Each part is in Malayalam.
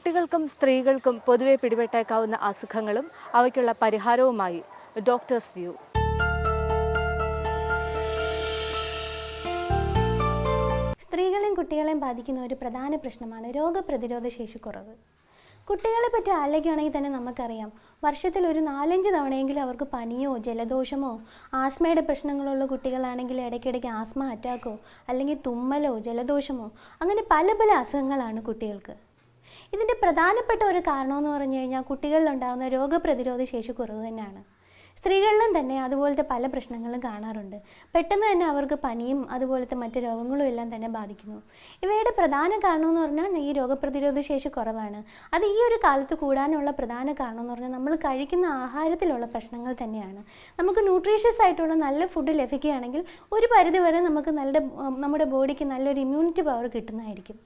കുട്ടികൾക്കും സ്ത്രീകൾക്കും പൊതുവെ പിടിപെട്ടേക്കാവുന്ന അസുഖങ്ങളും അവയ്ക്കുള്ള പരിഹാരവുമായി ഡോക്ടേഴ്സ് വ്യൂ. സ്ത്രീകളെയും കുട്ടികളെയും ബാധിക്കുന്ന ഒരു പ്രധാന പ്രശ്നമാണ് രോഗപ്രതിരോധ ശേഷി കുറവ് കുട്ടികളെ പറ്റി ആലോചിക്കുകയാണെങ്കിൽ തന്നെ നമുക്കറിയാം വർഷത്തിൽ ഒരു നാലഞ്ച് തവണയെങ്കിലും അവർക്ക് പനിയോ ജലദോഷമോ ആസ്മയുടെ പ്രശ്നങ്ങളുള്ള കുട്ടികളാണെങ്കിൽ ഇടയ്ക്കിടയ്ക്ക് ആസ്മ അറ്റാക്കോ അല്ലെങ്കിൽ തുമ്മലോ ജലദോഷമോ അങ്ങനെ പല പല അസുഖങ്ങളാണ് കുട്ടികൾക്ക്. ഇതിന്റെ പ്രധാനപ്പെട്ട ഒരു കാരണമെന്ന് പറഞ്ഞു കഴിഞ്ഞാൽ കുട്ടികളിൽ ഉണ്ടാകുന്ന രോഗപ്രതിരോധ ശേഷി കുറവ് തന്നെയാണ്. സ്ത്രീകളിലും തന്നെ അതുപോലത്തെ പല പ്രശ്നങ്ങളും കാണാറുണ്ട്. പെട്ടെന്ന് തന്നെ അവർക്ക് പനിയും അതുപോലത്തെ മറ്റ് രോഗങ്ങളും എല്ലാം തന്നെ ബാധിക്കുന്നു. ഇവയുടെ പ്രധാന കാരണം എന്ന് പറഞ്ഞാൽ ഈ രോഗപ്രതിരോധ ശേഷി കുറവാണ്. അത് ഈ ഒരു കാലത്ത് കൂടാനുള്ള പ്രധാന കാരണം എന്ന് പറഞ്ഞാൽ നമ്മൾ കഴിക്കുന്ന ആഹാരത്തിലുള്ള പ്രശ്നങ്ങൾ തന്നെയാണ്. നമുക്ക് ന്യൂട്രീഷ്യസ് ആയിട്ടുള്ള നല്ല ഫുഡ് ലഭിക്കുകയാണെങ്കിൽ ഒരു പരിധി വരെ നമുക്ക് നല്ല നമ്മുടെ ബോഡിക്ക് നല്ലൊരു ഇമ്മ്യൂണിറ്റി പവർ കിട്ടുന്നതായിരിക്കും.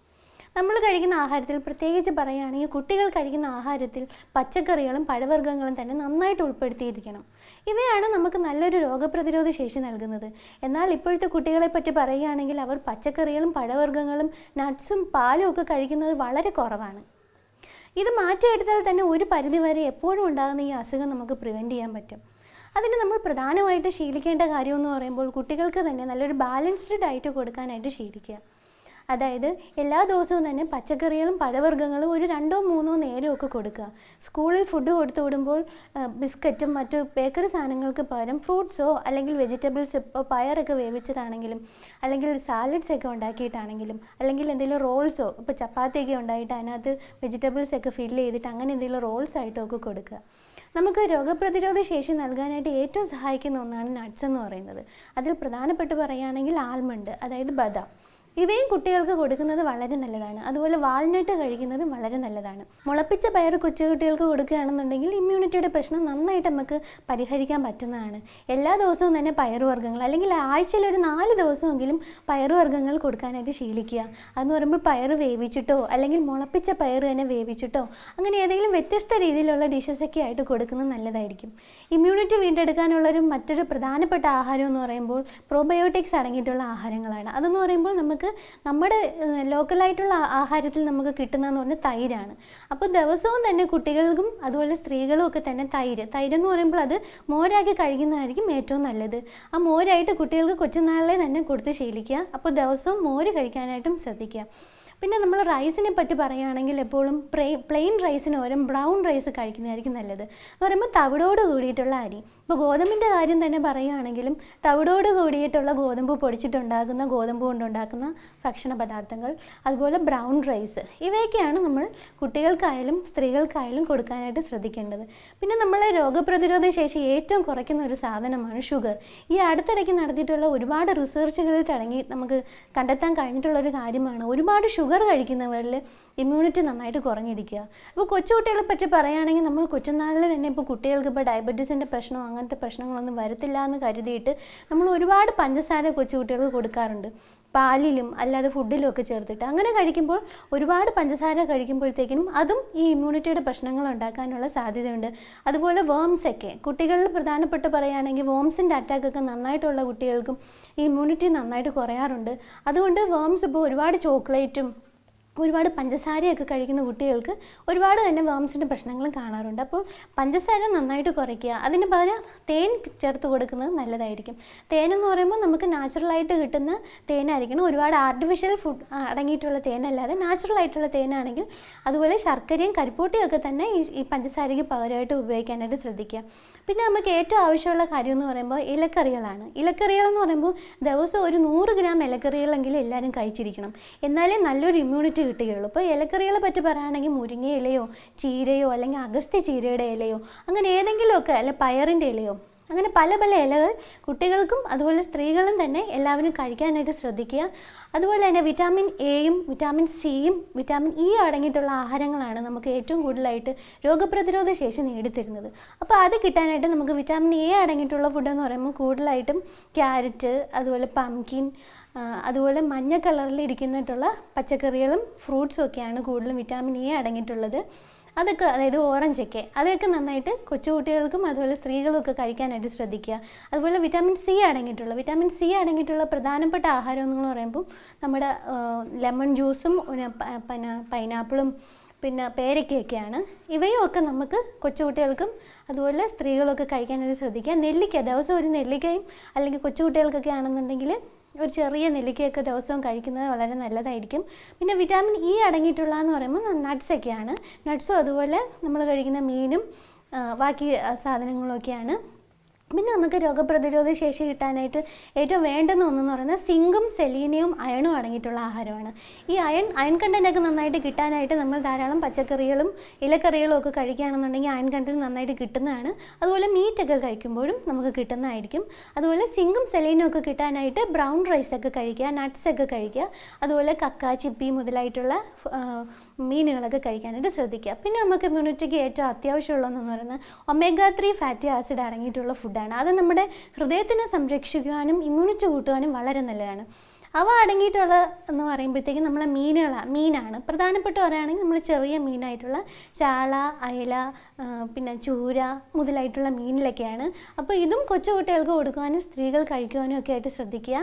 നമ്മൾ കഴിക്കുന്ന ആഹാരത്തിൽ പ്രത്യേകിച്ച് പറയുകയാണെങ്കിൽ കുട്ടികൾ കഴിക്കുന്ന ആഹാരത്തിൽ പച്ചക്കറികളും പഴവർഗങ്ങളും തന്നെ നന്നായിട്ട് ഉൾപ്പെടുത്തിയിരിക്കണം. ഇവയാണ് നമുക്ക് നല്ലൊരു രോഗപ്രതിരോധ ശേഷി നൽകുന്നത്. എന്നാൽ ഇപ്പോഴത്തെ കുട്ടികളെ പറ്റി പറയുകയാണെങ്കിൽ അവർ പച്ചക്കറികളും പഴവർഗങ്ങളും നട്ട്സും പാലും ഒക്കെ കഴിക്കുന്നത് വളരെ കുറവാണ്. ഇത് മാറ്റിയെടുത്താൽ തന്നെ ഒരു പരിധിവരെ എപ്പോഴും ഉണ്ടാകുന്ന ഈ അസുഖം നമുക്ക് പ്രിവെന്റ് ചെയ്യാൻ പറ്റും. അതിന് നമ്മൾ പ്രധാനമായിട്ട് ശീലിക്കേണ്ട കാര്യം എന്ന് പറയുമ്പോൾ കുട്ടികൾക്ക് തന്നെ നല്ലൊരു ബാലൻസ്ഡ് ഡയറ്റ് കൊടുക്കാനായിട്ട് ശീലിക്കുക. അതായത് എല്ലാ ദിവസവും തന്നെ പച്ചക്കറികളും പഴവർഗങ്ങളും ഒരു രണ്ടോ മൂന്നോ നേരമൊക്കെ കൊടുക്കുക. സ്കൂളിൽ ഫുഡ് കൊടുത്തു വിടുമ്പോൾ ബിസ്ക്കറ്റും മറ്റു ബേക്കറി സാധനങ്ങൾക്ക് പകരം ഫ്രൂട്ട്സോ അല്ലെങ്കിൽ വെജിറ്റബിൾസ് ഇപ്പോൾ പയറൊക്കെ വേവിച്ചതാണെങ്കിലും അല്ലെങ്കിൽ സാലഡ്സ് ഒക്കെ ഉണ്ടാക്കിയിട്ടാണെങ്കിലും അല്ലെങ്കിൽ എന്തെങ്കിലും റോൾസോ ഇപ്പോൾ ചപ്പാത്തിയൊക്കെ ഉണ്ടായിട്ട് അതിനകത്ത് വെജിറ്റബിൾസ് ഒക്കെ ഫില്ല് ചെയ്തിട്ട് അങ്ങനെ എന്തെങ്കിലും റോൾസ് ആയിട്ടോ ഒക്കെ കൊടുക്കുക. നമുക്ക് രോഗപ്രതിരോധ ശേഷി നൽകാനായിട്ട് ഏറ്റവും സഹായിക്കുന്ന ഒന്നാണ് നട്ട്സ് എന്ന് പറയുന്നത്. അതിൽ പ്രധാനപ്പെട്ട് പറയുകയാണെങ്കിൽ ആൽമണ്ട് അതായത് ബദാം. ഇവയും കുട്ടികൾക്ക് കൊടുക്കുന്നത് വളരെ നല്ലതാണ്. അതുപോലെ വാൾനട്ട് കഴിക്കുന്നതും വളരെ നല്ലതാണ്. മുളപ്പിച്ച പയർ കൊച്ചുകുട്ടികൾക്ക് കൊടുക്കുകയാണെന്നുണ്ടെങ്കിൽ ഇമ്മ്യൂണിറ്റിയുടെ പ്രശ്നം നന്നായിട്ട് നമുക്ക് പരിഹരിക്കാൻ പറ്റുന്നതാണ്. എല്ലാ ദിവസവും തന്നെ പയറുവർഗങ്ങൾ അല്ലെങ്കിൽ ആഴ്ചയിൽ ഒരു നാല് ദിവസമെങ്കിലും പയറുവർഗങ്ങൾ കൊടുക്കാനായിട്ട് ശീലിക്കുക. അതെന്ന് പറയുമ്പോൾ പയർ വേവിച്ചിട്ടോ അല്ലെങ്കിൽ മുളപ്പിച്ച പയർ തന്നെ വേവിച്ചിട്ടോ അങ്ങനെ ഏതെങ്കിലും വ്യത്യസ്ത രീതിയിലുള്ള ഡിഷസ് ഒക്കെ ആയിട്ട് കൊടുക്കുന്നത് നല്ലതായിരിക്കും. ഇമ്മ്യൂണിറ്റി വീണ്ടെടുക്കാനുള്ളൊരു മറ്റൊരു പ്രധാനപ്പെട്ട ആഹാരം എന്ന് പറയുമ്പോൾ പ്രോബയോട്ടിക്സ് അടങ്ങിയിട്ടുള്ള ആഹാരങ്ങളാണ്. അതെന്ന് പറയുമ്പോൾ നമുക്ക് നമ്മുടെ ലോക്കലായിട്ടുള്ള ആഹാരത്തിൽ നമുക്ക് കിട്ടുന്നതെന്ന് പറഞ്ഞാൽ തൈരാണ്. അപ്പോൾ ദിവസവും തന്നെ കുട്ടികൾക്കും അതുപോലെ സ്ത്രീകളും ഒക്കെ തന്നെ തൈര്. തൈരെന്ന് പറയുമ്പോൾ അത് മോരാക്കി കഴിക്കുന്നതായിരിക്കും ഏറ്റവും നല്ലത്. ആ മോരായിട്ട് കുട്ടികൾക്ക് കൊച്ചുനാളിലെ തന്നെ കൊടുത്ത് ശീലിക്കുക. അപ്പോൾ ദിവസവും മോര് കഴിക്കാനായിട്ടും ശ്രദ്ധിക്കുക. പിന്നെ നമ്മൾ റൈസിനെ പറ്റി പറയുകയാണെങ്കിൽ എപ്പോഴും പ്ലെയിൻ റൈസിന് പകരം ബ്രൗൺ റൈസ് കഴിക്കുന്നതായിരിക്കും നല്ലത്. എന്ന് പറയുമ്പോൾ തവിടോട് കൂടിയിട്ടുള്ള അരി. ഇപ്പോൾ ഗോതമ്പിന്റെ കാര്യം തന്നെ പറയുകയാണെങ്കിലും തവിടോട് കൂടിയിട്ടുള്ള ഗോതമ്പ് പൊടിച്ചിട്ടുണ്ടാകുന്ന ഗോതമ്പ് കൊണ്ടുണ്ടാക്കുന്ന ഭക്ഷണ പദാർത്ഥങ്ങൾ അതുപോലെ ബ്രൗൺ റൈസ് ഇവയൊക്കെയാണ് നമ്മൾ കുട്ടികൾക്കായാലും സ്ത്രീകൾക്കായാലും കൊടുക്കാനായിട്ട് ശ്രദ്ധിക്കേണ്ടത്. പിന്നെ നമ്മളെ രോഗപ്രതിരോധ ശേഷി ഏറ്റവും കുറയ്ക്കുന്ന ഒരു സാധനമാണ് ഷുഗർ. ഈ അടുത്തിടയ്ക്ക് നടത്തിയിട്ടുള്ള ഒരുപാട് റിസർച്ചുകളിൽ തുടങ്ങി നമുക്ക് കണ്ടെത്താൻ കഴിഞ്ഞിട്ടുള്ള ഒരു കാര്യമാണ് ഒരുപാട് ഷുഗർ കഴിക്കുന്നവരിൽ ഇമ്മ്യൂണിറ്റി നന്നായിട്ട് കുറഞ്ഞിരിക്കുക. അപ്പോൾ കൊച്ചുകുട്ടികളെ പറ്റി പറയുകയാണെങ്കിൽ നമ്മൾ കൊച്ചുനാളിൽ തന്നെ ഇപ്പോൾ കുട്ടികൾക്ക് ഇപ്പോൾ ഡയബറ്റീസിന്റെ പ്രശ്നമോ അങ്ങനത്തെ പ്രശ്നങ്ങളൊന്നും വരത്തില്ല എന്ന് കരുതിയിട്ട് നമ്മൾ ഒരുപാട് പഞ്ചസാര കൊച്ചുകുട്ടികൾക്ക് കൊടുക്കാറുണ്ട്. പാലിലും അല്ലാതെ ഫുഡിലും ഒക്കെ ചേർത്തിട്ട്. അങ്ങനെ കഴിക്കുമ്പോൾ ഒരുപാട് പഞ്ചസാര കഴിക്കുമ്പോഴത്തേക്കിനും അതും ഈ ഇമ്മ്യൂണിറ്റിയുടെ പ്രശ്നങ്ങൾ ഉണ്ടാക്കാനുള്ള സാധ്യതയുണ്ട്. അതുപോലെ വേംസ് ഒക്കെ കുട്ടികളിൽ പ്രധാനപ്പെട്ട് പറയുകയാണെങ്കിൽ വേംസിന്റെ അറ്റാക്ക് ഒക്കെ നന്നായിട്ടുള്ള കുട്ടികൾക്കും ഈ ഇമ്മ്യൂണിറ്റി നന്നായിട്ട് കുറയാറുണ്ട്. അതുകൊണ്ട് വേംസ് ഇപ്പോൾ ഒരുപാട് ചോക്ലേറ്റും ഒരുപാട് പഞ്ചസാരയൊക്കെ കഴിക്കുന്ന കുട്ടികൾക്ക് ഒരുപാട് തന്നെ വേംസിന്റെ പ്രശ്നങ്ങളും കാണാറുണ്ട്. അപ്പോൾ പഞ്ചസാര നന്നായിട്ട് കുറയ്ക്കുക അതിന് പകരം തേൻ ചേർത്ത് കൊടുക്കുന്നത് നല്ലതായിരിക്കും. തേൻ എന്ന് പറയുമ്പോൾ നമുക്ക് നാച്ചുറലായിട്ട് കിട്ടുന്ന തേനായിരിക്കണം. ഒരുപാട് ആർട്ടിഫിഷ്യൽ ഫുഡ് അടങ്ങിയിട്ടുള്ള തേനല്ലാതെ നാച്ചുറൽ ആയിട്ടുള്ള തേനാണെങ്കിൽ അതുപോലെ ശർക്കരയും കരിപ്പൂട്ടിയും ഒക്കെ തന്നെ ഈ ഈ പഞ്ചസാരയ്ക്ക് പകരമായിട്ട് ഉപയോഗിക്കാനായിട്ട് ശ്രദ്ധിക്കുക. പിന്നെ നമുക്ക് ഏറ്റവും ആവശ്യമുള്ള കാര്യം എന്ന് പറയുമ്പോൾ ഇലക്കറികളാണ്. ഇലക്കറികൾ എന്ന് പറയുമ്പോൾ ദിവസം ഒരു നൂറ് ഗ്രാം ഇലക്കറികളെങ്കിലും എല്ലാവരും കഴിച്ചിരിക്കണം. എന്നാലേ നല്ലൊരു ഇമ്മ്യൂണിറ്റി കിട്ടുകയുള്ളൂ. ഇപ്പോൾ ഇലക്കറികളെ പറ്റി പറയുകയാണെങ്കിൽ മുരിങ്ങ ഇലയോ ചീരയോ അല്ലെങ്കിൽ അഗസ്ത്യ ചീരയുടെ ഇലയോ അങ്ങനെ ഏതെങ്കിലുമൊക്കെ അല്ലെ പയറിന്റെ ഇലയോ അങ്ങനെ പല പല ഇലകൾ കുട്ടികൾക്കും അതുപോലെ സ്ത്രീകളും തന്നെ എല്ലാവരും കഴിക്കാനായിട്ട് ശ്രദ്ധിക്കുക. അതുപോലെ തന്നെ വിറ്റാമിൻ എയും വിറ്റാമിൻ സിയും വിറ്റാമിൻ ഇ അടങ്ങിയിട്ടുള്ള ആഹാരങ്ങളാണ് നമുക്ക് ഏറ്റവും കൂടുതലായിട്ട് രോഗപ്രതിരോധ ശേഷി നേടിത്തരുന്നത്. അപ്പോൾ അത് കിട്ടാനായിട്ട് നമുക്ക് വിറ്റാമിൻ എ അടങ്ങിയിട്ടുള്ള ഫുഡ് എന്ന് പറയുമ്പോൾ കൂടുതലായിട്ടും ക്യാരറ്റ് അതുപോലെ പംകിൻ അതുപോലെ മഞ്ഞ കളറിൽ ഇരിക്കുന്നിട്ടുള്ള പച്ചക്കറികളും ഫ്രൂട്ട്സും ഒക്കെയാണ് കൂടുതലും വിറ്റാമിൻ എ അടങ്ങിയിട്ടുള്ളത്. അതൊക്കെ അതായത് ഓറഞ്ചൊക്കെ അതൊക്കെ നന്നായിട്ട് കൊച്ചുകുട്ടികൾക്കും അതുപോലെ സ്ത്രീകളും ഒക്കെ കഴിക്കാനായിട്ട് ശ്രദ്ധിക്കുക. അതുപോലെ വിറ്റാമിൻ സി അടങ്ങിയിട്ടുള്ള വിറ്റാമിൻ സി അടങ്ങിയിട്ടുള്ള പ്രധാനപ്പെട്ട ആഹാരം എന്ന് പറയുമ്പോൾ നമ്മുടെ ലെമൺ ജ്യൂസും പിന്നെ പൈനാപ്പിളും പിന്നെ പേരയ്ക്കയൊക്കെയാണ് ഇവയും ഒക്കെ നമുക്ക് കൊച്ചുകുട്ടികൾക്കും അതുപോലെ സ്ത്രീകളൊക്കെ കഴിക്കാനായിട്ട് ശ്രദ്ധിക്കുക. നെല്ലിക്ക ദിവസം ഒരു നെല്ലിക്കയും അല്ലെങ്കിൽ കൊച്ചുകുട്ടികൾക്കൊക്കെ ആണെന്നുണ്ടെങ്കിൽ ഒരു ചെറിയ നെല്ലിക്കയൊക്കെ ദിവസവും കഴിക്കുന്നത് വളരെ നല്ലതായിരിക്കും. പിന്നെ വിറ്റാമിൻ ഇ അടങ്ങിയിട്ടുള്ളതെന്ന് പറയുമ്പോൾ നട്ട്സൊക്കെയാണ്. നട്ട്സും അതുപോലെ നമ്മൾ കഴിക്കുന്ന മീനും ബാക്കി സാധനങ്ങളൊക്കെയാണ്. പിന്നെ നമുക്ക് രോഗപ്രതിരോധ ശേഷി കിട്ടാനായിട്ട് ഏറ്റവും വേണ്ടുന്ന ഒന്നെന്ന് പറയുന്നത് സിങ്കും സെലീനിയവും അയണും അടങ്ങിയിട്ടുള്ള ആഹാരമാണ്. ഈ അയൺ അയൺ കണ്ടന്റൊക്കെ നന്നായിട്ട് കിട്ടാനായിട്ട് നമ്മൾ ധാരാളം പച്ചക്കറികളും ഇലക്കറികളും ഒക്കെ കഴിക്കുകയാണെന്നുണ്ടെങ്കിൽ അയൺ കണ്ടന്റ് നന്നായിട്ട് കിട്ടുന്നതാണ്. അതുപോലെ മീറ്റൊക്കെ കഴിക്കുമ്പോഴും നമുക്ക് കിട്ടുന്നതായിരിക്കും. അതുപോലെ സിങ്കും സെലീനും ഒക്കെ കിട്ടാനായിട്ട് ബ്രൗൺ റൈസൊക്കെ കഴിക്കുക നട്ട്സൊക്കെ കഴിക്കുക അതുപോലെ കക്ക ചിപ്പി മുതലായിട്ടുള്ള മീനുകളൊക്കെ കഴിക്കാനായിട്ട് ശ്രദ്ധിക്കുക. പിന്നെ നമുക്ക് ഇമ്മ്യൂണിറ്റിക്ക് ഏറ്റവും അത്യാവശ്യമുള്ളതെന്ന് പറയുന്നത് ഒമേഗ ത്രീ ഫാറ്റി ആസിഡ് അടങ്ങിയിട്ടുള്ള ഫുഡാണ്. അത് നമ്മുടെ ഹൃദയത്തിനെ സംരക്ഷിക്കുവാനും ഇമ്മ്യൂണിറ്റി കൂട്ടുവാനും വളരെ നല്ലതാണ്. അവ അടങ്ങിയിട്ടുള്ള എന്ന് പറയുമ്പോഴത്തേക്കും നമ്മളെ മീനുകളാണ് മീനാണ്. പ്രധാനപ്പെട്ട പറയുകയാണെങ്കിൽ നമ്മൾ ചെറിയ മീനായിട്ടുള്ള ചാള അയല പിന്നെ ചൂര മുതലായിട്ടുള്ള മീനിലൊക്കെയാണ്. അപ്പോൾ ഇതും കൊച്ചുകുട്ടികൾക്ക് കൊടുക്കുവാനും സ്ത്രീകൾ കഴിക്കുവാനും ഒക്കെ ആയിട്ട് ശ്രദ്ധിക്കുക.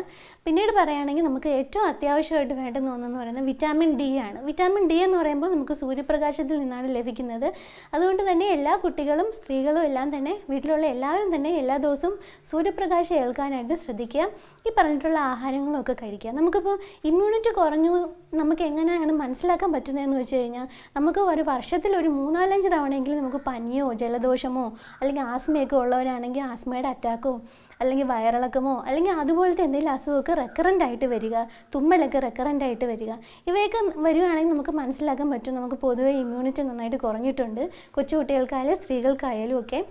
പിന്നീട് പറയുകയാണെങ്കിൽ നമുക്ക് ഏറ്റവും അത്യാവശ്യമായിട്ട് വേണ്ടെന്ന് തോന്നുന്നു പറയുന്നത് വിറ്റാമിൻ ഡി ആണ്. വിറ്റാമിൻ ഡി എന്ന് പറയുമ്പോൾ നമുക്ക് സൂര്യപ്രകാശത്തിൽ നിന്നാണ് ലഭിക്കുന്നത്. അതുകൊണ്ട് തന്നെ എല്ലാ കുട്ടികളും സ്ത്രീകളും എല്ലാം തന്നെ വീട്ടിലുള്ള എല്ലാവരും തന്നെ എല്ലാ ദിവസവും സൂര്യപ്രകാശം ഏൽക്കാനായിട്ട് ശ്രദ്ധിക്കുക. ഈ പറഞ്ഞിട്ടുള്ള ആഹാരങ്ങളൊക്കെ കഴിക്കുക. നമുക്കിപ്പോൾ ഇമ്മ്യൂണിറ്റി കുറഞ്ഞു നമുക്ക് എങ്ങനെയാണ് മനസ്സിലാക്കാൻ പറ്റുന്നതെന്ന് വെച്ച് കഴിഞ്ഞാൽ നമുക്ക് ഒരു വർഷത്തിൽ ഒരു മൂന്നാലഞ്ച് തവണയെങ്കിലും നമുക്ക് പനിയോ ജലദോഷമോ അല്ലെങ്കിൽ ആസ്മയൊക്കെ ഉള്ളവരാണെങ്കിൽ ആസ്മയുടെ അറ്റാക്കോ അല്ലെങ്കിൽ വയറിളക്കമോ അല്ലെങ്കിൽ അതുപോലത്തെ എന്തെങ്കിലും അസുഖമൊക്കെ റെക്കറന്റ് ആയിട്ട് വരിക തുമ്മലൊക്കെ റെക്കറന്റ് ആയിട്ട് വരിക ഇവയൊക്കെ വരികയാണെങ്കിൽ നമുക്ക് മനസ്സിലാക്കാൻ പറ്റും. നമുക്ക് പൊതുവേ ഇമ്മ്യൂണിറ്റി നന്നായിട്ട് കുറഞ്ഞിട്ടുണ്ട്. കൊച്ചുകുട്ടികൾക്കായാലും സ്ത്രീകൾക്കായാലും ഒക്കെ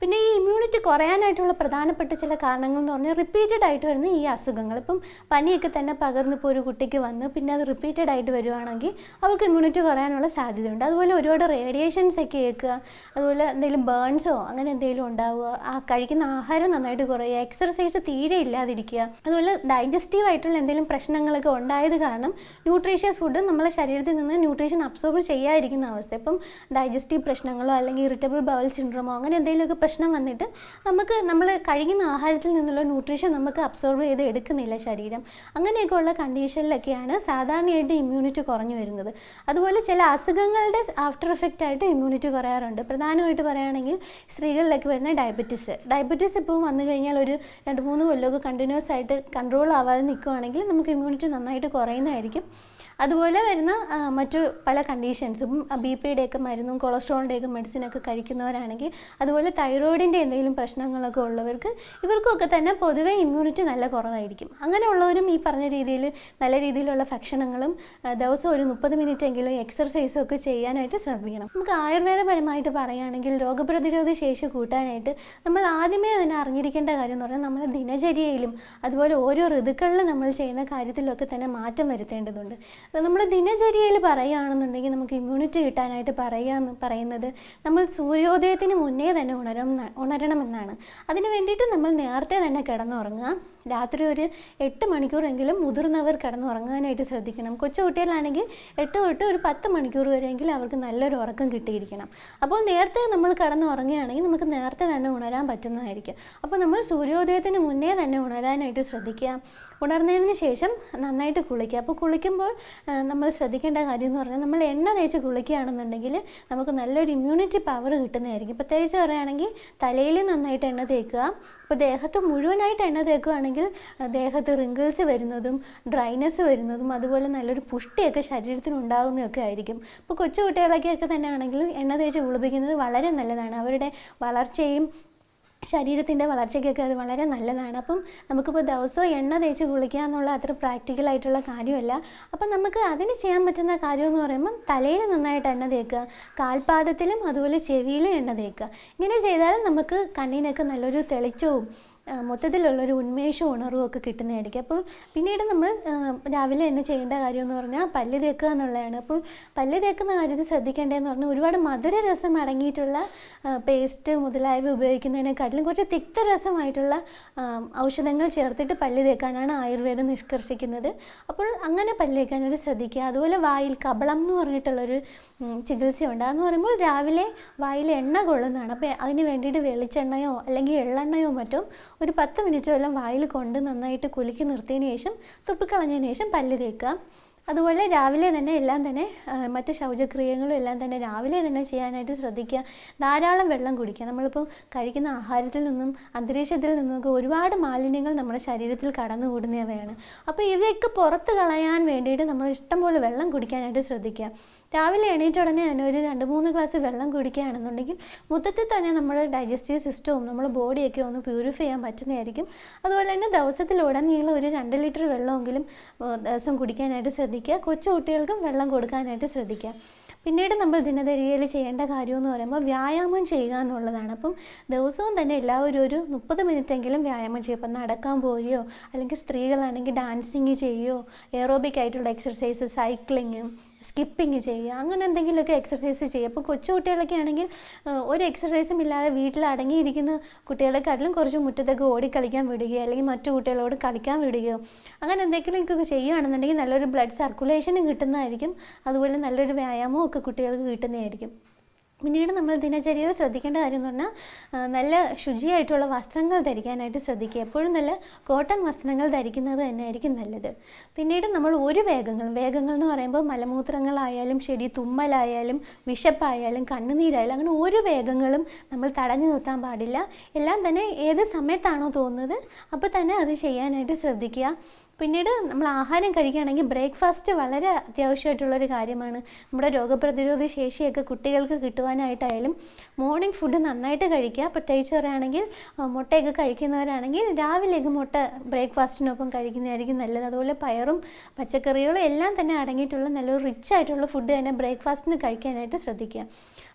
പിന്നെ ഈ ഇമ്മ്യൂണിറ്റി കുറയാനായിട്ടുള്ള പ്രധാനപ്പെട്ട ചില കാരണങ്ങൾ എന്ന് പറഞ്ഞാൽ റിപ്പീറ്റഡ് ആയിട്ട് വരുന്ന ഈ അസുഖങ്ങൾ. ഇപ്പം പനിയൊക്കെ തന്നെ പകർന്ന് ഇപ്പോൾ ഒരു കുട്ടിക്ക് വന്ന് പിന്നെ അത് റിപ്പീറ്റഡ് ആയിട്ട് വരുവാണെങ്കിൽ അവർക്ക് ഇമ്മ്യൂണിറ്റി കുറയാനുള്ള സാധ്യതയുണ്ട്. അതുപോലെ ഒരുപാട് റേഡിയേഷൻസ് ഒക്കെ കേൾക്കുക അതുപോലെ എന്തെങ്കിലും ബേൺസോ അങ്ങനെ എന്തെങ്കിലും ഉണ്ടാവുക ആ കഴിക്കുന്ന ആഹാരം നന്നായിട്ട് കുറയുക എക്സർസൈസ് തീരെ ഇല്ലാതിരിക്കുക അതുപോലെ ഡൈജസ്റ്റീവ് ആയിട്ടുള്ള എന്തെങ്കിലും പ്രശ്നങ്ങളൊക്കെ ഉണ്ടായത് കാരണം ന്യൂട്രീഷ്യസ് ഫുഡ് നമ്മളെ ശരീരത്തിൽ നിന്ന് ന്യൂട്രീഷൻ അബ്സോർബ് ചെയ്യാതിരിക്കുന്ന അവസ്ഥ. ഇപ്പം ഡൈജസ്റ്റീവ് പ്രശ്നങ്ങളോ അല്ലെങ്കിൽ ഇറിറ്റബിൾ ബവൽ സിൻഡ്രോമോ അങ്ങനെ എന്തെങ്കിലുമൊക്കെ പ്രശ്നം വന്നിട്ട് നമുക്ക് നമ്മൾ കഴിക്കുന്ന ആഹാരത്തിൽ നിന്നുള്ള ന്യൂട്രീഷൻ നമുക്ക് അബ്സോർബ് ചെയ്ത് എടുക്കുന്നില്ല ശരീരം. അങ്ങനെയൊക്കെ ഉള്ള കണ്ടീഷനിലൊക്കെയാണ് സാധാരണയായിട്ട് ഇമ്മ്യൂണിറ്റി കുറഞ്ഞു വരുന്നത്. അതുപോലെ ചില അസുഖങ്ങളുടെ ആഫ്റ്റർ എഫക്റ്റ് ആയിട്ട് ഇമ്മ്യൂണിറ്റി കുറയാറുണ്ട്. പ്രധാനമായിട്ട് പറയുകയാണെങ്കിൽ സ്ത്രീകളിലൊക്കെ വരുന്ന ഡയബറ്റീസ് ഡയബറ്റീസ് ഇപ്പോൾ വന്നു കഴിഞ്ഞാൽ ഒരു രണ്ട് മൂന്ന് കൊല്ലമൊക്കെ കണ്ടിന്യൂസ് ആയിട്ട് കൺട്രോൾ ആവാതെ നിൽക്കുകയാണെങ്കിൽ നമുക്ക് ഇമ്മ്യൂണിറ്റി നന്നായിട്ട് കുറയുന്നതായിരിക്കും. അതുപോലെ വരുന്ന മറ്റു പല കണ്ടീഷൻസും ബി പിയുടെയൊക്കെ മരുന്നും കൊളസ്ട്രോളിന്റെയൊക്കെ മെഡിസിനൊക്കെ കഴിക്കുന്നവരാണെങ്കിൽ അതുപോലെ തൈറോയിഡിന്റെ എന്തെങ്കിലും പ്രശ്നങ്ങളൊക്കെ ഉള്ളവർക്ക് ഇവർക്കൊക്കെ തന്നെ പൊതുവേ ഇമ്മ്യൂണിറ്റി നല്ല കുറവായിരിക്കും. അങ്ങനെയുള്ളവരും ഈ പറഞ്ഞ രീതിയിൽ നല്ല രീതിയിലുള്ള ഭക്ഷണങ്ങളും ദിവസം ഒരു മുപ്പത് മിനിറ്റ് എങ്കിലും എക്സർസൈസും ഒക്കെ ചെയ്യാനായിട്ട് ശ്രമിക്കണം. നമുക്ക് ആയുർവേദപരമായിട്ട് പറയുകയാണെങ്കിൽ രോഗപ്രതിരോധ ശേഷി കൂട്ടാനായിട്ട് നമ്മൾ ആദ്യമേ തന്നെ അറിഞ്ഞിരിക്കേണ്ട കാര്യം എന്ന് പറഞ്ഞാൽ നമ്മുടെ ദിനചര്യയിലും അതുപോലെ ഓരോ ഋതുക്കളിലും നമ്മൾ ചെയ്യുന്ന കാര്യത്തിലൊക്കെ തന്നെ മാറ്റം വരുത്തേണ്ടതുണ്ട്. നമ്മുടെ ദിനചര്യയിൽ പറയുകയാണെന്നുണ്ടെങ്കിൽ നമുക്ക് ഇമ്മ്യൂണിറ്റി കിട്ടാനായിട്ട് പറയാന്ന് പറയുന്നത് നമ്മൾ സൂര്യോദയത്തിന് മുന്നേ തന്നെ ഉണരണം ഉണരണമെന്നാണ്. അതിന് വേണ്ടിയിട്ട് നമ്മൾ നേരത്തെ തന്നെ കിടന്നുറങ്ങുക. രാത്രി ഒരു എട്ട് മണിക്കൂറെങ്കിലും മുതിർന്നവർ കിടന്നുറങ്ങാനായിട്ട് ശ്രദ്ധിക്കണം. കൊച്ചുകുട്ടികളാണെങ്കിൽ എട്ട് തൊട്ട് ഒരു പത്ത് മണിക്കൂർ വരെയെങ്കിലും അവർക്ക് നല്ലൊരു ഉറക്കം കിട്ടിയിരിക്കണം. അപ്പോൾ നേരത്തെ നമ്മൾ കിടന്നുറങ്ങുകയാണെങ്കിൽ നമുക്ക് നേരത്തെ തന്നെ ഉണരാൻ പറ്റുന്നതായിരിക്കും. അപ്പോൾ നമ്മൾ സൂര്യോദയത്തിന് മുന്നേ തന്നെ ഉണരാനായിട്ട് ശ്രദ്ധിക്കുക. ഉണർന്നതിന് ശേഷം നന്നായിട്ട് കുളിക്കുക. അപ്പോൾ കുളിക്കുമ്പോൾ നമ്മൾ ശ്രദ്ധിക്കേണ്ട കാര്യം എന്ന് പറഞ്ഞാൽ നമ്മൾ എണ്ണ തേച്ച് കുളിക്കുകയാണെന്നുണ്ടെങ്കിൽ നമുക്ക് നല്ലൊരു ഇമ്മ്യൂണിറ്റി പവർ കിട്ടുന്നതായിരിക്കും. പ്രത്യേകിച്ച് പറയുകയാണെങ്കിൽ തലയിൽ നന്നായിട്ട് എണ്ണ തേക്കുക. അപ്പോൾ ദേഹത്ത് മുഴുവനായിട്ട് എണ്ണ തേക്കുകയാണെങ്കിൽ ദേഹത്ത് റിങ്കിൾസ് വരുന്നതും ഡ്രൈനെസ് വരുന്നതും അതുപോലെ നല്ലൊരു പുഷ്ടിയൊക്കെ ശരീരത്തിന് ഉണ്ടാകുന്നതൊക്കെ ആയിരിക്കും. ഇപ്പോൾ കൊച്ചു കുട്ടികളൊക്കെയൊക്കെ തന്നെ ആണെങ്കിലും എണ്ണ തേച്ച് കുളിപ്പിക്കുന്നത് വളരെ നല്ലതാണ്. അവരുടെ വളർച്ചയും ശരീരത്തിന്റെ വളർച്ചയ്ക്കൊക്കെ അത് വളരെ നല്ലതാണ്. അപ്പം നമുക്കിപ്പോൾ ദിവസവും എണ്ണ തേച്ച് കുളിക്കുക എന്നുള്ള അത്ര പ്രാക്ടിക്കൽ ആയിട്ടുള്ള കാര്യമല്ല. അപ്പം നമുക്ക് അതിന് ചെയ്യാൻ പറ്റുന്ന കാര്യം എന്ന് പറയുമ്പം തലയിൽ നന്നായിട്ട് എണ്ണ തേക്കുക കാൽപാദത്തിലും അതുപോലെ ചെവിയിലും എണ്ണ തേക്കുക. ഇങ്ങനെ ചെയ്താൽ നമുക്ക് കണ്ണിനൊക്കെ നല്ലൊരു തെളിച്ചവും മൊത്തത്തിലുള്ളൊരു ഉന്മേഷവും ഉണർവും ഒക്കെ കിട്ടുന്നതായിരിക്കും. അപ്പോൾ പിന്നീട് നമ്മൾ രാവിലെ തന്നെ ചെയ്യേണ്ട കാര്യം എന്ന് പറഞ്ഞാൽ പല്ല് തേക്കുക എന്നുള്ളതാണ്. അപ്പോൾ പല്ല് തേക്കുന്ന കാര്യത്തിൽ ശ്രദ്ധിക്കേണ്ടതെന്ന് പറഞ്ഞാൽ ഒരുപാട് മധുര രസം അടങ്ങിയിട്ടുള്ള പേസ്റ്റ് മുതലായവ ഉപയോഗിക്കുന്നതിനെക്കാട്ടിലും കുറച്ച് തിക്ത രസമായിട്ടുള്ള ഔഷധങ്ങൾ ചേർത്തിട്ട് പല്ല് തേക്കാനാണ് ആയുർവേദം നിഷ്കർഷിക്കുന്നത്. അപ്പോൾ അങ്ങനെ പല്ല് തേക്കാനായിട്ട് ശ്രദ്ധിക്കുക. അതുപോലെ വായിൽ കബളം എന്ന് പറഞ്ഞിട്ടുള്ളൊരു ചികിത്സയുണ്ട്. അതെന്ന് പറയുമ്പോൾ രാവിലെ വായിൽ എണ്ണ കൊള്ളുന്നതാണ്. അപ്പോൾ അതിന് വേണ്ടിയിട്ട് വെളിച്ചെണ്ണയോ അല്ലെങ്കിൽ എള്ളെണ്ണയോ മറ്റോ ഒരു പത്ത് മിനിറ്റ് വല്ലതും വായിൽ കൊണ്ട് നന്നായിട്ട് കുലുക്കി നിർത്തിയതിന് ശേഷം തുപ്പിക്കളഞ്ഞതിന് ശേഷം പല്ല് തേക്കുക. അതുപോലെ രാവിലെ തന്നെ എല്ലാം തന്നെ മറ്റ് ശൗചക്രിയകളും എല്ലാം തന്നെ രാവിലെ തന്നെ ചെയ്യാനായിട്ട് ശ്രദ്ധിക്കുക. ധാരാളം വെള്ളം കുടിക്കുക. നമ്മളിപ്പോൾ കഴിക്കുന്ന ആഹാരത്തിൽ നിന്നും അന്തരീക്ഷത്തിൽ നിന്നുമൊക്കെ ഒരുപാട് മാലിന്യങ്ങൾ നമ്മുടെ ശരീരത്തിൽ കടന്നുകൂടുന്നവയാണ്. അപ്പോൾ ഇതൊക്കെ പുറത്ത് കളയാൻ വേണ്ടിയിട്ട് നമ്മൾ ഇഷ്ടംപോലെ വെള്ളം കുടിക്കാനായിട്ട് ശ്രദ്ധിക്കുക. രാവിലെ എണീറ്റ ഉടനെ തന്നെ ഒരു രണ്ട് മൂന്ന് ഗ്ലാസ് വെള്ളം കുടിക്കുകയാണെന്നുണ്ടെങ്കിൽ മൊത്തത്തിൽ തന്നെ നമ്മുടെ ഡൈജസ്റ്റീവ് സിസ്റ്റവും നമ്മുടെ ബോഡിയൊക്കെ ഒന്ന് പ്യൂരിഫൈ ചെയ്യാൻ പറ്റുന്നതായിരിക്കും. അതുപോലെ തന്നെ ദിവസത്തിലുടനീളം ഒരു രണ്ട് ലിറ്റർ വെള്ളമെങ്കിലും ദിവസം കുടിക്കാനായിട്ട് ശ്രദ്ധിക്കുക. കൊച്ചു കുട്ടികൾക്കും വെള്ളം കൊടുക്കാനായിട്ട് ശ്രദ്ധിക്കുക. പിന്നീട് നമ്മൾ ദിനചര്യയിൽ ചെയ്യേണ്ട കാര്യം എന്ന് പറയുമ്പോൾ വ്യായാമം ചെയ്യുക എന്നുള്ളതാണ്. അപ്പം ദിവസവും തന്നെ എല്ലാവരും ഒരു മുപ്പത് മിനിറ്റെങ്കിലും വ്യായാമം ചെയ്യും അപ്പം നടക്കാൻ പോവുകയോ അല്ലെങ്കിൽ സ്ത്രീകളാണെങ്കിൽ ഡാൻസിങ് ചെയ്യുകയോ എയറോബിക് ആയിട്ടുള്ള എക്സർസൈസ് സൈക്ലിങ് സ്കിപ്പിങ് ചെയ്യുക അങ്ങനെ എന്തെങ്കിലുമൊക്കെ എക്സസൈസ് ചെയ്യുക. അപ്പോൾ കൊച്ചു കുട്ടികളൊക്കെ ആണെങ്കിൽ ഒരു എക്സസൈസും ഇല്ലാതെ വീട്ടിൽ അടങ്ങിയിരിക്കുന്ന കുട്ടികളെക്കാട്ടിലും കുറച്ച് മുറ്റത്തൊക്കെ ഓടി കളിക്കാൻ വിടുകയോ അല്ലെങ്കിൽ മറ്റു കുട്ടികളോട് കളിക്കാൻ വിടുകയോ അങ്ങനെ എന്തെങ്കിലുമൊക്കെ ചെയ്യുകയാണെന്നുണ്ടെങ്കിൽ നല്ലൊരു ബ്ലഡ് സർക്കുലേഷനും കിട്ടുന്നതായിരിക്കും. അതുപോലെ നല്ലൊരു വ്യായാമവും ഒക്കെ കുട്ടികൾക്ക് കിട്ടുന്നതായിരിക്കും. പിന്നീട് നമ്മൾ ദിനചര്യയിൽ ശ്രദ്ധിക്കേണ്ട കാര്യം എന്ന് പറഞ്ഞാൽ നല്ല ശുചിയായിട്ടുള്ള വസ്ത്രങ്ങൾ ധരിക്കാനായിട്ട് ശ്രദ്ധിക്കുക. എപ്പോഴും നല്ല കോട്ടൺ വസ്ത്രങ്ങൾ ധരിക്കുന്നത് തന്നെയായിരിക്കും നല്ലത്. പിന്നീട് നമ്മൾ ഒരു വേഗങ്ങൾ വേഗങ്ങൾ എന്ന് പറയുമ്പോൾ മലമൂത്രങ്ങളായാലും ശരി തുമ്മലായാലും വിശപ്പായാലും കണ്ണുനീരായാലും അങ്ങനെ ഒരു വേഗങ്ങളും നമ്മൾ തടഞ്ഞു നിർത്താൻ പാടില്ല. എല്ലാം തന്നെ ഏത് സമയത്താണോ തോന്നുന്നത് അപ്പോൾ തന്നെ അത് ചെയ്യാനായിട്ട് ശ്രദ്ധിക്കുക. പിന്നീട് നമ്മൾ ആഹാരം കഴിക്കുകയാണെങ്കിൽ ബ്രേക്ക്ഫാസ്റ്റ് വളരെ അത്യാവശ്യമായിട്ടുള്ളൊരു കാര്യമാണ്. നമ്മുടെ രോഗപ്രതിരോധ ശേഷിയൊക്കെ കുട്ടികൾക്ക് കിട്ടുവാനായിട്ടായാലും മോർണിംഗ് ഫുഡ് നന്നായിട്ട് കഴിക്കുക. പ്രത്യേകിച്ച് പറയുകയാണെങ്കിൽ മുട്ടയൊക്കെ കഴിക്കുന്നവരാണെങ്കിൽ രാവിലെയൊക്കെ മുട്ട ബ്രേക്ക്ഫാസ്റ്റിനൊപ്പം കഴിക്കുന്നതായിരിക്കും നല്ലത്. അതുപോലെ പയറും പച്ചക്കറികളും എല്ലാം തന്നെ അടങ്ങിയിട്ടുള്ള നല്ലൊരു റിച്ച് ആയിട്ടുള്ള ഫുഡ് തന്നെ ബ്രേക്ക്ഫാസ്റ്റിന് കഴിക്കാനായിട്ട് ശ്രദ്ധിക്കുക.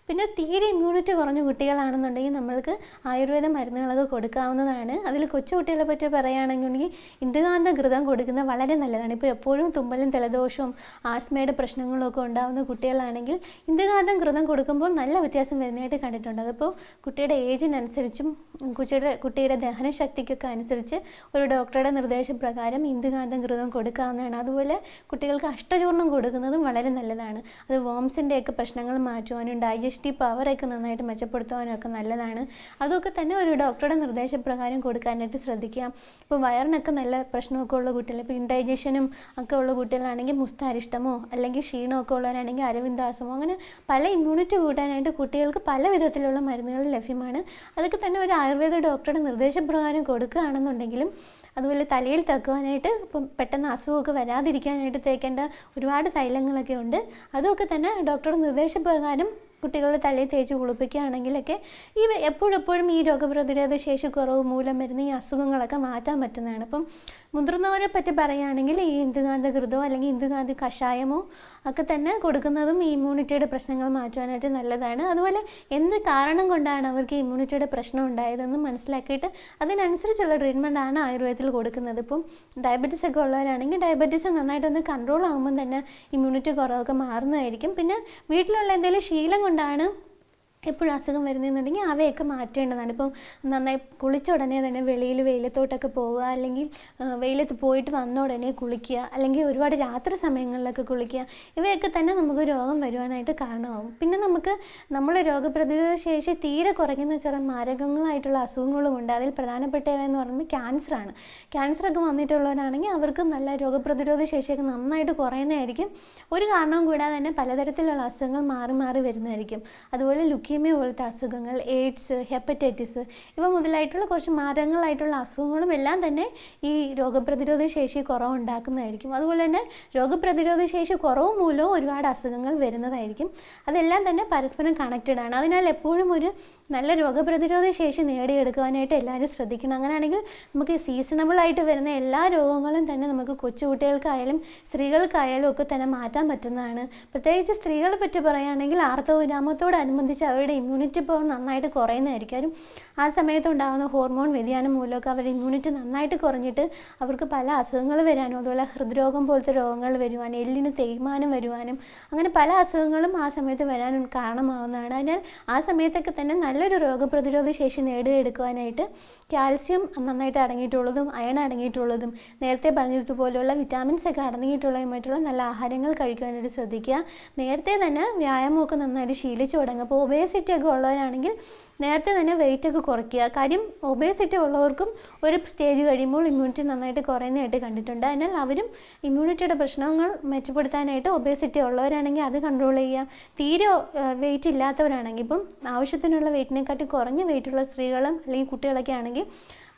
പിന്നെ തീരെ ഇമ്മ്യൂണിറ്റി കുറഞ്ഞ കുട്ടികളാണെന്നുണ്ടെങ്കിൽ നമ്മൾക്ക് ആയുർവേദ മരുന്നുകളൊക്കെ കൊടുക്കാവുന്നതാണ്. അതിൽ കൊച്ചു കുട്ടികളെ പറ്റി പറയുകയാണെന്നുണ്ടെങ്കിൽ ഇന്ദുകാന്ത ഘൃതം കൊടുക്കുന്നത് വളരെ നല്ലതാണ്. ഇപ്പോൾ എപ്പോഴും തുമ്പലും തലദോഷവും ആസ്മയുടെ പ്രശ്നങ്ങളും ഒക്കെ ഉണ്ടാകുന്ന കുട്ടികളാണെങ്കിൽ ഇന്ദുകാന്തം ഘൃതം കൊടുക്കുമ്പോൾ നല്ല വ്യത്യാസം വരുന്നതായിട്ട് കണ്ടിട്ടുണ്ട്. അതിപ്പോൾ കുട്ടിയുടെ ഏജിനനുസരിച്ചും കുട്ടിയുടെ കുട്ടിയുടെ ദഹനശക്തിക്കൊക്കെ അനുസരിച്ച് ഒരു ഡോക്ടറുടെ നിർദ്ദേശപ്രകാരം ഇന്ദുകാന്തം ഘൃതം കൊടുക്കാവുന്നതാണ്. അതുപോലെ കുട്ടികൾക്ക് അഷ്ടചൂർണം കൊടുക്കുന്നതും വളരെ നല്ലതാണ്. അത് വോംസിന്റെയൊക്കെ പ്രശ്നങ്ങൾ മാറ്റുവാനും ഡൈജസ്റ്റീവ് പവറൊക്കെ നന്നായിട്ട് മെച്ചപ്പെടുത്തുവാനും ഒക്കെ നല്ലതാണ്. അതൊക്കെ തന്നെ ഒരു ഡോക്ടറുടെ നിർദ്ദേശപ്രകാരം കൊടുക്കാനായിട്ട് ശ്രദ്ധിക്കുക. ഇപ്പോൾ വയറിനൊക്കെ നല്ല പ്രശ്നമൊക്കെ ഉള്ള കുട്ടികൾ ഇപ്പോൾ ഇൻഡൈജഷനും ഒക്കെ ഉള്ള കുട്ടികളാണെങ്കിൽ മുസ്താരിഷ്ടമോ അല്ലെങ്കിൽ ക്ഷീണമൊക്കെ ഉള്ളവരാണെങ്കിൽ അരവിന്ദാസമോ അങ്ങനെ പല ഇമ്മ്യൂണിറ്റി കൂട്ടാനായിട്ട് കുട്ടികൾക്ക് പല വിധത്തിലുള്ള മരുന്നുകൾ ലഭ്യമാണ്. അതൊക്കെ തന്നെ ഒരു ആയുർവേദ ഡോക്ടറുടെ നിർദ്ദേശപ്രകാരം കൊടുക്കുകയാണെന്നുണ്ടെങ്കിലും അതുപോലെ തലയിൽ തേക്കുവാനായിട്ട് ഇപ്പം പെട്ടെന്ന് അസുഖമൊക്കെ വരാതിരിക്കാനായിട്ട് തേക്കേണ്ട ഒരുപാട് തൈലങ്ങളൊക്കെ ഉണ്ട്. അതൊക്കെ തന്നെ ഡോക്ടറുടെ നിർദ്ദേശപ്രകാരം കുട്ടികളുടെ തലയിൽ തേച്ച് കുളിപ്പിക്കുകയാണെങ്കിലൊക്കെ ഈ എപ്പോഴെപ്പോഴും ഈ രോഗപ്രതിരോധ ശേഷി കുറവ് മൂലം വരുന്ന ഈ അസുഖങ്ങളൊക്കെ മാറ്റാൻ പറ്റുന്നതാണ്. അപ്പം മുതിർന്നവരെ പറ്റി പറയുകയാണെങ്കിൽ ഈ ഇന്ദുകാന്ത ഘൃതമോ അല്ലെങ്കിൽ ഇന്ദുകാന്തി കഷായമോ ഒക്കെ തന്നെ കൊടുക്കുന്നതും ഈ ഇമ്മ്യൂണിറ്റിയുടെ പ്രശ്നങ്ങൾ മാറ്റുവാനായിട്ട് നല്ലതാണ്. അതുപോലെ എന്ത് കാരണം കൊണ്ടാണ് അവർക്ക് ഇമ്മ്യൂണിറ്റിയുടെ പ്രശ്നം ഉണ്ടായതെന്ന് മനസ്സിലാക്കിയിട്ട് അതിനനുസരിച്ചുള്ള ട്രീറ്റ്മെന്റ് ആണ് ആയുർവേദത്തിൽ കൊടുക്കുന്നത്. ഇപ്പം ഡയബറ്റീസ് ഒക്കെ ഉള്ളവരാണെങ്കിൽ ഡയബറ്റീസ് നന്നായിട്ടൊന്ന് കൺട്രോൾ ആകുമ്പം തന്നെ ഇമ്മ്യൂണിറ്റി കുറവൊക്കെ മാറുന്നതായിരിക്കും. പിന്നെ വീട്ടിലുള്ള എന്തെങ്കിലും ശീലം കൊണ്ടാണ് എപ്പോഴും അസുഖം വരുന്നതെന്നുണ്ടെങ്കിൽ അവയൊക്കെ മാറ്റേണ്ടതാണ്. ഇപ്പം നന്നായി കുളിച്ച ഉടനെ തന്നെ വെളിയിൽ വെയിലത്തോട്ടൊക്കെ പോവുക അല്ലെങ്കിൽ വെയിലത്ത് പോയിട്ട് വന്ന ഉടനെ കുളിക്കുക അല്ലെങ്കിൽ ഒരുപാട് രാത്രി സമയങ്ങളിലൊക്കെ കുളിക്കുക ഇവയൊക്കെ തന്നെ നമുക്ക് രോഗം വരുവാനായിട്ട് കാരണമാകും പിന്നെ നമുക്ക് നമ്മളെ രോഗപ്രതിരോധ ശേഷി തീരെ കുറയ്ക്കുന്ന ചില മാരകങ്ങളായിട്ടുള്ള അസുഖങ്ങളുമുണ്ട് അതിൽ പ്രധാനപ്പെട്ടവയെന്ന് പറയുമ്പോൾ ക്യാൻസറാണ് ക്യാൻസറൊക്കെ വന്നിട്ടുള്ളവരാണെങ്കിൽ അവർക്ക് നല്ല രോഗപ്രതിരോധ ശേഷിയൊക്കെ നന്നായിട്ട് കുറയുന്നതായിരിക്കും. ഒരു കാരണവും കൂടാതെ തന്നെ പലതരത്തിലുള്ള അസുഖങ്ങൾ മാറി മാറി വരുന്നതായിരിക്കും. അതുപോലെ ലുക്കീമിയ പോലത്തെ അസുഖങ്ങൾ എയ്ഡ്സ് ഹെപ്പറ്റൈറ്റിസ് ഇവ മുതലായിട്ടുള്ള കുറച്ച് മാരകങ്ങളായിട്ടുള്ള അസുഖങ്ങളും എല്ലാം തന്നെ ഈ രോഗപ്രതിരോധ ശേഷി കുറവുണ്ടാക്കുന്നതായിരിക്കും അതുപോലെ തന്നെ രോഗപ്രതിരോധ ശേഷി കുറവ് മൂലവും ഒരുപാട് അസുഖങ്ങൾ വരുന്നതായിരിക്കും. അതെല്ലാം തന്നെ പരസ്പരം കണക്റ്റഡ് ആണ്. അതിനാൽ എപ്പോഴും ഒരു നല്ല രോഗപ്രതിരോധ ശേഷി നേടിയെടുക്കുവാനായിട്ട് എല്ലാവരും ശ്രദ്ധിക്കണം. അങ്ങനെയാണെങ്കിൽ നമുക്ക് സീസണബിൾ ആയിട്ട് വരുന്ന എല്ലാ രോഗങ്ങളും തന്നെ നമുക്ക് കൊച്ചുകുട്ടികൾക്കായാലും സ്ത്രീകൾക്കായാലും ഒക്കെ തന്നെ മാറ്റാൻ പറ്റുന്നതാണ്. പ്രത്യേകിച്ച് സ്ത്രീകളെ പറ്റി പറയുകയാണെങ്കിൽ ആർത്തവവിരാമത്തോടനുബന്ധിച്ച് അവരുടെ ഇമ്മ്യൂണിറ്റി പവർ നന്നായിട്ട് കുറയുന്നതായിരിക്കും. ആ സമയത്ത് ഉണ്ടാകുന്ന ഹോർമോൺ വ്യതിയാനം മൂലമൊക്കെ അവരുടെ ഇമ്മ്യൂണിറ്റി നന്നായിട്ട് കുറഞ്ഞിട്ട് അവർക്ക് പല അസുഖങ്ങൾ വരാനും അതുപോലെ ഹൃദ്രോഗം പോലത്തെ രോഗങ്ങൾ വരുവാനും എല്ലിന് തേയ്മാനം വരുവാനും അങ്ങനെ പല അസുഖങ്ങളും ആ സമയത്ത് വരാനും കാരണമാവുന്നതാണ്. അതിനാൽ ആ സമയത്തൊക്കെ തന്നെ നല്ലൊരു രോഗപ്രതിരോധ ശേഷി നേടിയെടുക്കുവാനായിട്ട് കാൽസ്യം നന്നായിട്ട് അടങ്ങിയിട്ടുള്ളതും അയൺ അടങ്ങിയിട്ടുള്ളതും നേരത്തെ പറഞ്ഞതുപോലെയുള്ള വിറ്റാമിൻസ് ഒക്കെ അടങ്ങിയിട്ടുള്ളതുമായിട്ടുള്ള നല്ല ആഹാരങ്ങൾ കഴിക്കുവാനായിട്ട് ശ്രദ്ധിക്കുക. നേരത്തെ തന്നെ വ്യായാമമൊക്കെ നന്നായിട്ട് ശീലിച്ചു തുടങ്ങുക. അപ്പോൾ ഒബേ ഒബേസിറ്റി ഒക്കെ ഉള്ളവരാണെങ്കിൽ നേരത്തെ തന്നെ വെയിറ്റ് ഒക്കെ കുറയ്ക്കുക. കാര്യം ഒബേസിറ്റി ഉള്ളവർക്കും ഒരു സ്റ്റേജ് കഴിയുമ്പോൾ ഇമ്മ്യൂണിറ്റി നന്നായിട്ട് കുറയുന്നതായിട്ട് കണ്ടിട്ടുണ്ട്. അതിനാൽ അവരും ഇമ്മ്യൂണിറ്റിയുടെ പ്രശ്നങ്ങൾ മെച്ചപ്പെടുത്താനായിട്ട് ഒബേസിറ്റി ഉള്ളവരാണെങ്കിൽ അത് കൺട്രോൾ ചെയ്യുക. തീരെ വെയിറ്റ് ഇല്ലാത്തവരാണെങ്കിൽ ഇപ്പം ആവശ്യത്തിനുള്ള വെയിറ്റിനെക്കാട്ടി കുറഞ്ഞ വെയിറ്റുള്ള സ്ത്രീകളും അല്ലെങ്കിൽ കുട്ടികളൊക്കെ ആണെങ്കിൽ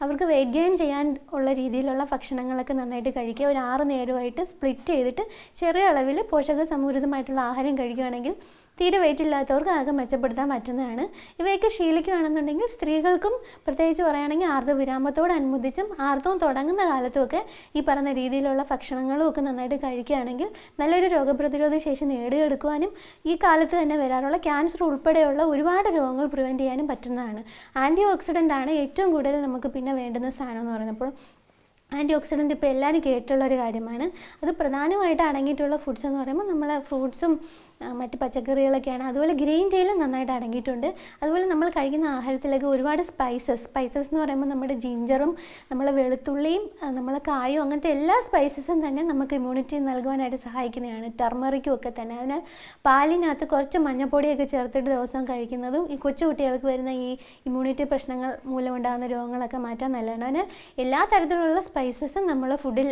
അവർക്ക് വെയിറ്റ് ഗെയിൻ ചെയ്യാൻ ഉള്ള രീതിയിലുള്ള ഭക്ഷണങ്ങളൊക്കെ നന്നായിട്ട് കഴിക്കുക. ഒരു ആറ് നേരമായിട്ട് സ്പ്ലിറ്റ് ചെയ്തിട്ട് ചെറിയ അളവിൽ പോഷക സമൃദ്ധമായിട്ടുള്ള ആഹാരം കഴിക്കുകയാണെങ്കിൽ തീരെ വെയിറ്റ് ഇല്ലാത്തവർക്ക് അതൊക്കെ മെച്ചപ്പെടുത്താൻ പറ്റുന്നതാണ്. ഇവയൊക്കെ ശീലിക്കുകയാണെന്നുണ്ടെങ്കിൽ സ്ത്രീകൾക്കും പ്രത്യേകിച്ച് പറയുകയാണെങ്കിൽ ആർദ്രവിരാമത്തോടനുബന്ധിച്ചും ആർത്തവം തുടങ്ങുന്ന കാലത്തുമൊക്കെ ഈ പറഞ്ഞ രീതിയിലുള്ള ഭക്ഷണങ്ങളും ഒക്കെ നന്നായിട്ട് കഴിക്കുകയാണെങ്കിൽ നല്ലൊരു രോഗപ്രതിരോധ ശേഷി നേടിയെടുക്കുവാനും ഈ കാലത്ത് തന്നെ വരാറുള്ള ക്യാൻസർ ഉൾപ്പെടെയുള്ള ഒരുപാട് രോഗങ്ങൾ പ്രിവെന്റ് ചെയ്യാനും പറ്റുന്നതാണ്. ആന്റി ഓക്സിഡന്റ് ആണ് ഏറ്റവും കൂടുതൽ നമുക്ക് പിന്നെ വേണ്ടുന്ന സാധനം എന്ന് പറയുന്നത്. ആന്റി ഓക്സിഡന്റ് ഇപ്പോൾ എല്ലാവരും കേട്ടുള്ള ഒരു കാര്യമാണ്. അത് പ്രധാനമായിട്ട് അടങ്ങിയിട്ടുള്ള ഫുഡ്സ് എന്ന് പറയുമ്പോൾ നമ്മൾ ഫ്രൂട്ട്സും മറ്റ് പച്ചക്കറികളൊക്കെയാണ്. അതുപോലെ ഗ്രീൻ ടീയിലും നന്നായിട്ട് അടങ്ങിയിട്ടുണ്ട്. അതുപോലെ നമ്മൾ കഴിക്കുന്ന ആഹാരത്തിലൊക്കെ ഒരുപാട് സ്പൈസസ് സ്പൈസസ് എന്ന് പറയുമ്പോൾ നമ്മുടെ ജിഞ്ചറും നമ്മളെ വെളുത്തുള്ളിയും നമ്മളെ കായും അങ്ങനത്തെ എല്ലാ സ്പൈസസും തന്നെ നമുക്ക് ഇമ്മ്യൂണിറ്റി നൽകുവാനായിട്ട് സഹായിക്കുന്നതാണ്. ടർമറിക്കും ഒക്കെ തന്നെ. അതിനാൽ പാലിനകത്ത് കുറച്ച് മഞ്ഞപ്പൊടിയൊക്കെ ചേർത്തിട്ട് ദിവസം കഴിക്കുന്നതും ഈ കൊച്ചുകുട്ടികൾക്ക് വരുന്ന ഈ ഇമ്മ്യൂണിറ്റി പ്രശ്നങ്ങൾ മൂലമുണ്ടാകുന്ന രോഗങ്ങളൊക്കെ മാറ്റാൻ നല്ലതാണ്. അതിനാൽ എല്ലാ തരത്തിലുള്ള സ്പൈസസും നമ്മൾ ഫുഡിൽ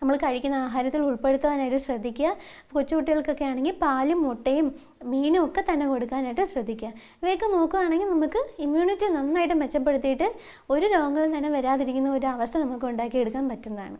നമ്മൾ കഴിക്കുന്ന ആഹാരത്തിൽ ഉൾപ്പെടുത്തുവാനായിട്ട് ശ്രദ്ധിക്കുക. കൊച്ചുകുട്ടികൾക്കൊക്കെ ആണെങ്കിൽ പാലും മുട്ടയും മീനും ഒക്കെ തന്നെ കൊടുക്കാനായിട്ട് ശ്രദ്ധിക്കുക. ഇവയൊക്കെ നോക്കുകയാണെങ്കിൽ നമുക്ക് ഇമ്മ്യൂണിറ്റി നന്നായിട്ട് മെച്ചപ്പെടുത്തിയിട്ട് ഒരു രോഗങ്ങളും തന്നെ വരാതിരിക്കുന്ന ഒരു അവസ്ഥ നമുക്ക് ഉണ്ടാക്കിയെടുക്കാൻ പറ്റുന്നതാണ്.